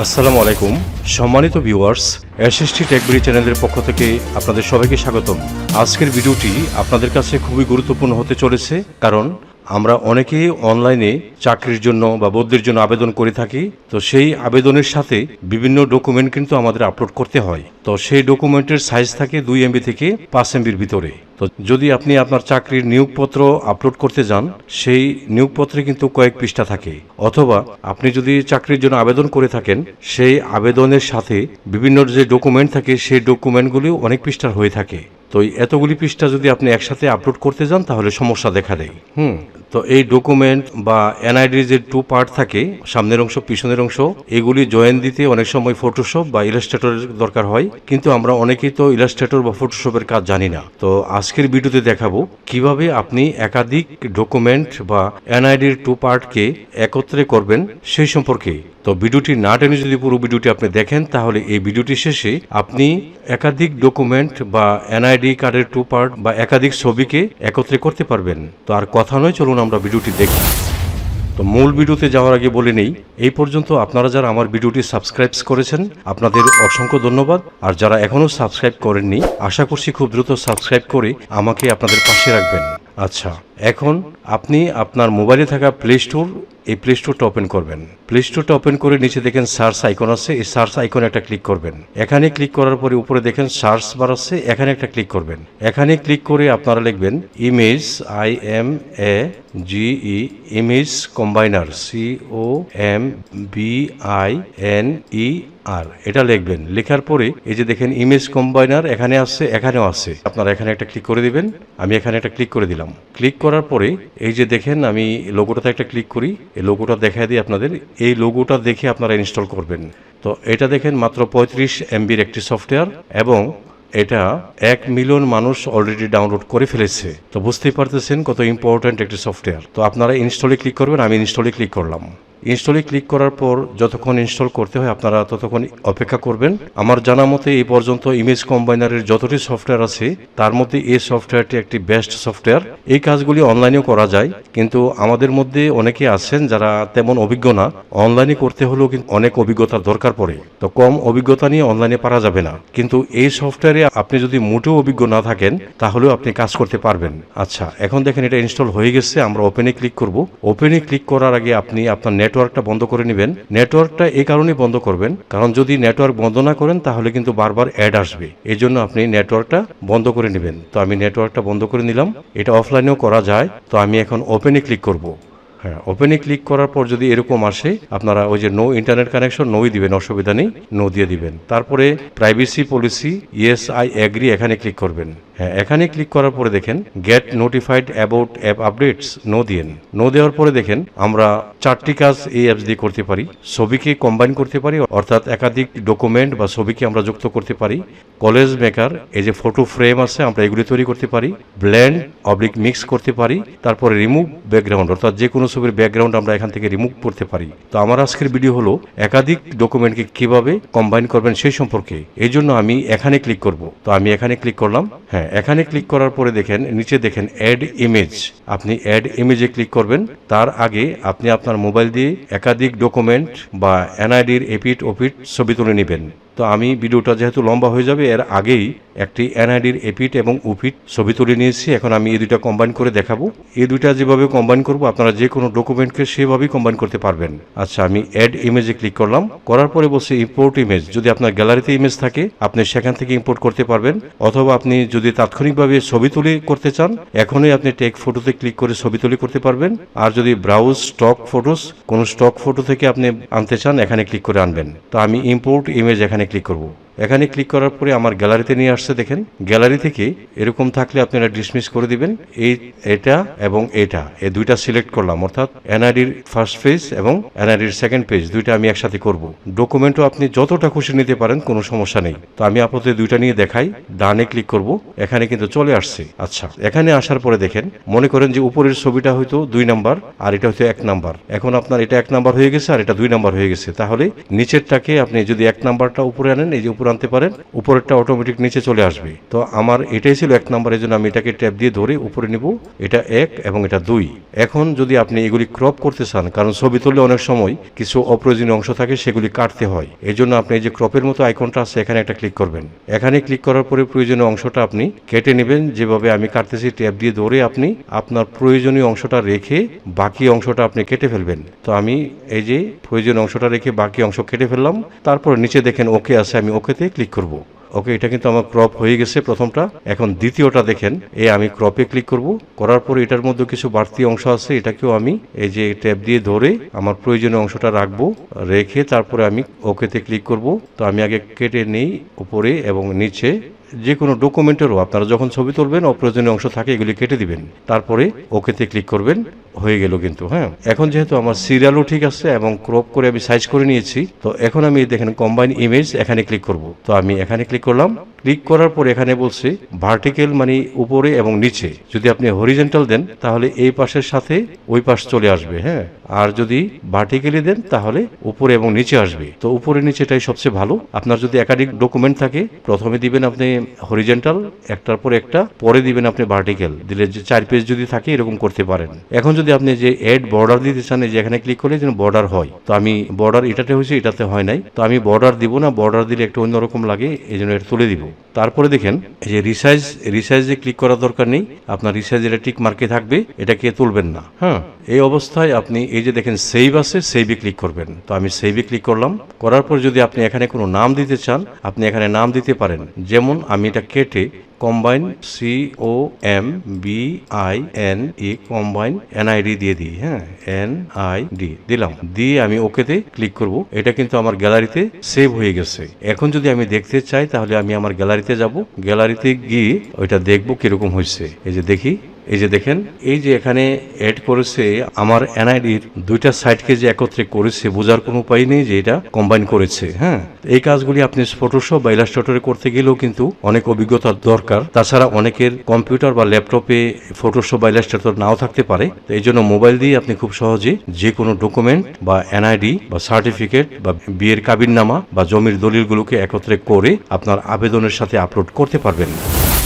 আসসালামু আলাইকুম। সম্মানিত ভিউয়ার্স, এসএসটি টেকবিডি চ্যানেলের পক্ষ থেকে আপনাদের সবাইকে স্বাগতম। আজকের ভিডিওটি আপনাদের কাছে খুবই গুরুত্বপূর্ণ হতে চলেছে, কারণ আমরা অনেকেই অনলাইনে চাকরির জন্য বা বদলির জন্য আবেদন করে থাকি, তো সেই আবেদনের সাথে বিভিন্ন ডকুমেন্ট কিন্তু আমাদের আপলোড করতে হয়। তো সেই ডকুমেন্টের সাইজ থাকে দুই এমবি থেকে পাঁচ এমবির ভিতরে। তো যদি আপনি আপনার চাকরির নিয়োগপত্র আপলোড করতে যান, সেই নিয়োগপত্রে কিন্তু কয়েক পৃষ্ঠা থাকে। অথবা আপনি যদি চাকরির জন্য আবেদন করে থাকেন, সেই আবেদনের সাথে বিভিন্ন যে ডকুমেন্ট থাকে, সেই ডকুমেন্টগুলিও অনেক পৃষ্ঠার হয়ে থাকে। তো এতগুলি পৃষ্ঠা যদি আপনি একসাথে আপলোড করতে যান, তাহলে সমস্যা দেখা দেয়। হুম। তো এই ডকুমেন্ট বা এনআইডির যে টু পার্ট থাকে, সামনের অংশ, পিছনের অংশ, এগুলি জয়েন দিতে অনেক সময় ফটোশপ বা ইলাস্ট্রেটরের দরকার হয়। কিন্তু আমরা অনেকেই তো ইলাস্ট্রেটর বা ফটোশপের কাজ জানি না। তো আজকের ভিডিওতে দেখাবো কীভাবে আপনি একাধিক ডকুমেন্ট বা এনআইডির টু পার্টকে একত্রে করবেন, সেই সম্পর্কে। তো ভিডিওটি না টেনে যদি পুরো ভিডিওটি আপনি দেখেন, তাহলে এই ভিডিওটি শেষে আপনি একাধিক ডকুমেন্ট বা এনআইডি কার্ডের টু পার্ট বা একাধিক ছবিকে একত্রে করতে পারবেন। তো আর কথা নয়, চলুন আমরা ভিডিওটি দেখি। তো মূল ভিডিওতে যাওয়ার আগে বলে নেই, এই পর্যন্ত আপনারা যারা আমার ভিডিওটি সাবস্ক্রাইব করেছেন, আপনাদের অসংখ্য ধন্যবাদ। আর যারা এখনও সাবস্ক্রাইব করেননি, আশা করছি খুব দ্রুত সাবস্ক্রাইব করে আমাকে আপনাদের পাশে রাখবেন। আচ্ছা এখন আপনি আপনার মোবাইলে থাকা প্লে স্টোর এই প্লে স্টোরটা ওপেন করবেন। প্লে স্টোরটা ওপেন করে নিচে দেখেন সার্চ আইকন আছে, এই সার্চ আইকনে একটা ক্লিক করবেন। এখানে ক্লিক করার পরে উপরে দেখেন সার্চ বার আছে, এখানে একটা ক্লিক করবেন। এখানে ক্লিক করে আপনারা লিখবেন image I M A G E image combiner C O M B I N E R, এটা লিখবেন। লেখার পরে এই যে দেখেন ইমেজ কম্বাইনার এখানে আসছে, এখানেও আসছে। আপনারা এখানে একটা ক্লিক করে দিবেন। আমি এখানে একটা ক্লিক করে দিলাম। ক্লিক করার পরে এই যে দেখেন আমি লোগোটাতে একটা ক্লিক করি। এই লোগোটা দেখা দিই আপনাদের। এই লোগোটা দেখে আপনারা ইনস্টল করবেন। তো এটা দেখেন মাত্র পঁয়ত্রিশ এমবির একটি সফটওয়্যার এবং এটা এক মিলিয়ন মানুষ অলরেডি ডাউনলোড করে ফেলেছে। তো বুঝতেই পারতেছেন কত ইম্পর্ট্যান্ট একটি সফটওয়্যার তো আপনারা ইনস্টলে ক্লিক করবেন, আমি ইনস্টলে ক্লিক করলাম। ইনস্টলে ক্লিক করার পর যতক্ষণ ইনস্টল করতে হয় আপনারা ততক্ষণ অপেক্ষা করবেন। আমার জানা মতে এই পর্যন্ত ইমেজ কম্বাইনারের যতটি সফটওয়্যার আছে, তার মধ্যে এই সফটওয়্যারটি একটি বেস্ট সফটওয়্যার এই কাজগুলি অনলাইনেও করা যায়, কিন্তু আমাদের মধ্যে অনেকে আছেন যারা তেমন অভিজ্ঞ না। অনলাইনে করতে হলেও কিন্তু অনেক অভিজ্ঞতার দরকার পড়ে। তো কম অভিজ্ঞতা নিয়ে অনলাইনে পারা যাবে না। কিন্তু এই সফটওয়্যারে আপনি যদি মোটেও অভিজ্ঞ না থাকেন, তাহলেও আপনি কাজ করতে পারবেন। আচ্ছা এখন দেখেন এটা ইনস্টল হয়ে গেছে, আমরা ওপেনে ক্লিক করব। ওপেনে ক্লিক করার আগে আপনি আপনার নেটওয়ার্কটা বন্ধ করে নেবেন। নেটওয়ার্কটা এই কারণে বন্ধ করবেন, কারণ যদি নেটওয়ার্ক বন্ধ না করেন, তাহলে কিন্তু বারবার অ্যাড আসবে। এই জন্য আপনি নেটওয়ার্কটা বন্ধ করে নেবেন। তো আমি নেটওয়ার্কটা বন্ধ করে নিলাম। এটা অফলাইনেও করা যায়। তো আমি এখন ওপেনে ক্লিক করব। হ্যাঁ ওপেনে ক্লিক করার পর যদি এরকম আসে, আপনারা ওই যে নো ইন্টারনেট কানেকশন নোই দিবেন, অসুবিধা নেই নো দিয়ে দিবেন। তারপরে privacy policy yes I agree এখানে ক্লিক করবেন। হ্যাঁ এখানে ক্লিক করার পরে দেখেন get notified about app updates no দিয়েন। নো দেওয়ার পরে দেখেন, আমরা চারটি কাজ এই অ্যাপস দিয়ে করতে পারি। ছবিকে কম্বাইন করতে পারি, অর্থাৎ একাধিক ডকুমেন্ট বা ছবিকে আমরা যুক্ত করতে পারি। কলেজ মেকার এই যে ফটো ফ্রেম আছে, আমরা এগুলি তৈরি করতে পারি। ব্ল্যান্ড অবলিক মিক্স করতে পারি। তারপরে রিমুভ ব্যাকগ্রাউন্ড অর্থাৎ যে কোনো ছবির ব্যাকগ্রাউন্ড আমরা এখান থেকে রিমুভ করতে পারি। তো আমার আজকের ভিডিও হলো একাধিক ডকুমেন্টকে কীভাবে কম্বাইন করবেন সেই সম্পর্কে। এই জন্য আমি এখানে ক্লিক করব। তো আমি এখানে ক্লিক করলাম। হ্যাঁ এখানে ক্লিক করার পরে দেখেন, নিচে দেখেন অ্যাড ইমেজ আপনি অ্যাড ইমেজে ক্লিক করবেন। তার আগে আপনি আপনার মোবাইল দিয়ে একাধিক ডকুমেন্ট বা এনআইডির এপিট ওপিট ছবি তুলে নেবেন। তো আমি ভিডিওটা যেহেতু লম্বা হয়ে যাবে, এর আগেই একটি এনআইডির এপিট এবং উপিট ছবি তুলে নিয়েছি। এখন আমি এই দুইটা কম্বাইন করে দেখাবো। এই দুইটা যেভাবে কম্বাইন করব, আপনারা যে কোনো ডকুমেন্টকে সেভাবেই কম্বাইন করতে পারবেন। আচ্ছা আমি অ্যাড ইমেজে ক্লিক করলাম। করার পরে বলছে ইম্পোর্ট ইমেজ যদি আপনার গ্যালারিতে ইমেজ থাকে, আপনি সেখান থেকে ইম্পোর্ট করতে পারবেন। অথবা আপনি যদি তাৎক্ষণিকভাবে ছবি তুলে করতে চান, এখনই আপনি টেক ফটোতে ক্লিক করে ছবি তুলে করতে পারবেন। আর যদি ব্রাউজ স্টক ফটোস কোনো স্টক ফটো থেকে আপনি আনতে চান, এখানে ক্লিক করে আনবেন। তো আমি ইম্পোর্ট ইমেজ এখানে ক্লিক করব। এখানে ক্লিক করার পরে আমার গ্যালারিতে নিয়ে আসছে, দেখেন। গ্যালারি থেকে এরকম থাকলে আপনারা ডিসমিস করে দিবেন। এই, এটা এবং এটা, এই দুইটা সিলেক্ট করলাম, অর্থাৎ এনআইডির ফার্স্ট পেজ এবং এনআইডির সেকেন্ড পেজ দুইটা আমি একসাথে করব। ডকুমেন্টও আপনি যতটা খুশি নিতে পারেন, কোনো সমস্যা নেই। তো আমি আপাতত দুইটা নিয়ে দেখাই, ডানে ক্লিক করব, এখানে কিন্তু চলে আসছে। আচ্ছা এখানে আসার পরে দেখেন, মনে করেন যে উপরের ছবিটা হয়তো দুই নাম্বার, আর এটা হয়তো এক নাম্বার। এখন আপনার এটা এক নাম্বার হয়ে গেছে, আর এটা দুই নাম্বার হয়ে গেছে। তাহলে নিচেরটাকে আপনি যদি এক নাম্বারটা উপরে আনেন, এই যে উপরে আনতে পারেন, উপরেরটা অটোমেটিক নিচে চলে আসবে। তো আমার এটাই ছিল এক নাম্বার এই জন্য আমি এটাকে ট্যাপ দিয়ে ধরে উপরে নিব। এটা এক এবং এটা দুই। এখন যদি আপনি এগুলি ক্রপ করতে চান, কারণ ছবি তুললে অনেক সময় কিছু অপ্রয়োজনীয় অংশ থাকে, সেগুলি কাটতে হয়। এই জন্য আপনি এই যে ক্রপের মতো আইকনটা আছে, এখানে একটা ক্লিক করবেন। এখানে ক্লিক করার পরে প্রয়োজনীয় অংশটা আপনি কেটে নেবেন। যেভাবে আমি কাটতেছি, ট্যাপ দিয়ে ধরে আপনি আপনার প্রয়োজনীয় অংশটা রেখে বাকি অংশটা আপনি কেটে ফেলবেন। তো আমি এই যে প্রয়োজনীয় অংশটা রেখে বাকি অংশ কেটে ফেললাম। তারপর নিচে দেখেন ওকে আছে, আমি ওকেতে ক্লিক করব। ওকে, এটা কিন্তু আমার ক্রপ হয়ে গেছে প্রথমটা। এখন দ্বিতীয়টা দেখেন, এ আমি ক্রপে ক্লিক করব। করার পরে এটার মধ্যে কিছু বাড়তি অংশ আছে, এটাকেও আমি এই যে ট্যাব দিয়ে ধরে আমার প্রয়োজনীয় অংশটা রাখব, রেখে তারপরে আমি ওকেতে ক্লিক করব। তো আমি আগে কেটে নেই উপরে এবং নিচে। যে কোনো ডকুমেন্টেরও আপনারা যখন ছবি তুলবেন, অপ্রয়োজনীয় অংশ থাকে, এগুলি কেটে দিবেন। তারপরে ওকেতে ক্লিক করবেন, হয়ে গেল কিন্তু হ্যাঁ? এখন যেহেতু আমার সিরিয়ালও ঠিক আছে এবং ক্রপ করে আমি সাইজ করে নিয়েছি, তো এখন আমি দেখেন কম্বাইন ইমেজ এখানে ক্লিক করব। তো আমি এখানে ক্লিক করলাম। ক্লিক করার পর এখানে বলছে ভার্টিক্যাল মানে উপরে এবং নিচে। যদি আপনি হরিজেন্টাল দেন, তাহলে এই পাশের সাথে ওই পাশ চলে আসবে হ্যাঁ? আর যদি ভার্টিক্যালি দেন, তাহলে উপরে এবং নিচে আসবে। তো উপরে নিচেটাই সবচেয়ে ভালো। আপনার যদি একাধিক ডকুমেন্ট থাকে, প্রথমে দিবেন আপনি হরিজেন্টাল একটার পর একটা, পরে দিবেন আপনি ভার্টিক্যাল দিলে চার পেজ যদি থাকে, এরকম করতে পারেন। এখন যদি আপনি যে এড বর্ডার দিতে চান যে এখানে ক্লিক করলে যেন বর্ডার হয়। তো আমি বর্ডার এটাতে হয়েছে, এটাতে হয় নাই। তো আমি বর্ডার দিব না বর্ডার দিলে একটু অন্যরকম লাগে, এই জন্য এটা তুলে দিব। তারপরে দেখেন যে রিসাইজ রিসাইজে ক্লিক করার দরকার নেই। আপনার রিসাইজ এটা টিক মার্কে থাকবে, এটাকে তুলবেন না। হ্যাঁ এই অবস্থায় আপনি এই যে দেখেন সেভ আছে সেভে ক্লিক করবেন। তো আমি সেভে ক্লিক করলাম। করার পর যদি আপনি এখানে কোনো নাম দিতে চান, আপনি এখানে নাম দিতে পারেন। যেমন আমি এটা কেটে combine C O M B I N E combine NID দিয়ে দিই হ্যাঁ এন আই ডি দিলাম। দিয়ে আমি ওকেতে ক্লিক করব। এটা কিন্তু আমার গ্যালারিতে সেভ হয়ে গেছে। এখন যদি আমি দেখতে চাই, তাহলে আমি আমার গ্যালারিতে যাব। গ্যালারিতে গিয়ে ওইটা দেখব কীরকম হয়েছে। এই যে দেখি। এই যে দেখেন, এই যে এখানে অ্যাড করেছে, আমার এনআইডির দুইটা সাইটকে যে একত্রে করেছে, বোঝার কোনো উপায় নেই যে এটা কম্বাইন করেছে হ্যাঁ? এই কাজগুলি আপনি ফটোশপ বা ইলাস্ট্রেটরে করতে গেলেও কিন্তু অনেক অভিজ্ঞতার দরকার। তাছাড়া অনেকের কম্পিউটার বা ল্যাপটপে ফটোশপ বা ইলাস্ট্রেটর নাও থাকতে পারে। তো এই জন্য মোবাইল দিয়ে আপনি খুব সহজে যে কোনো ডকুমেন্ট বা এনআইডি বা সার্টিফিকেট বা বিয়ের কাবিননামা বা জমির দলিলগুলোকে একত্রে করে আপনার আবেদনের সাথে আপলোড করতে পারবেন।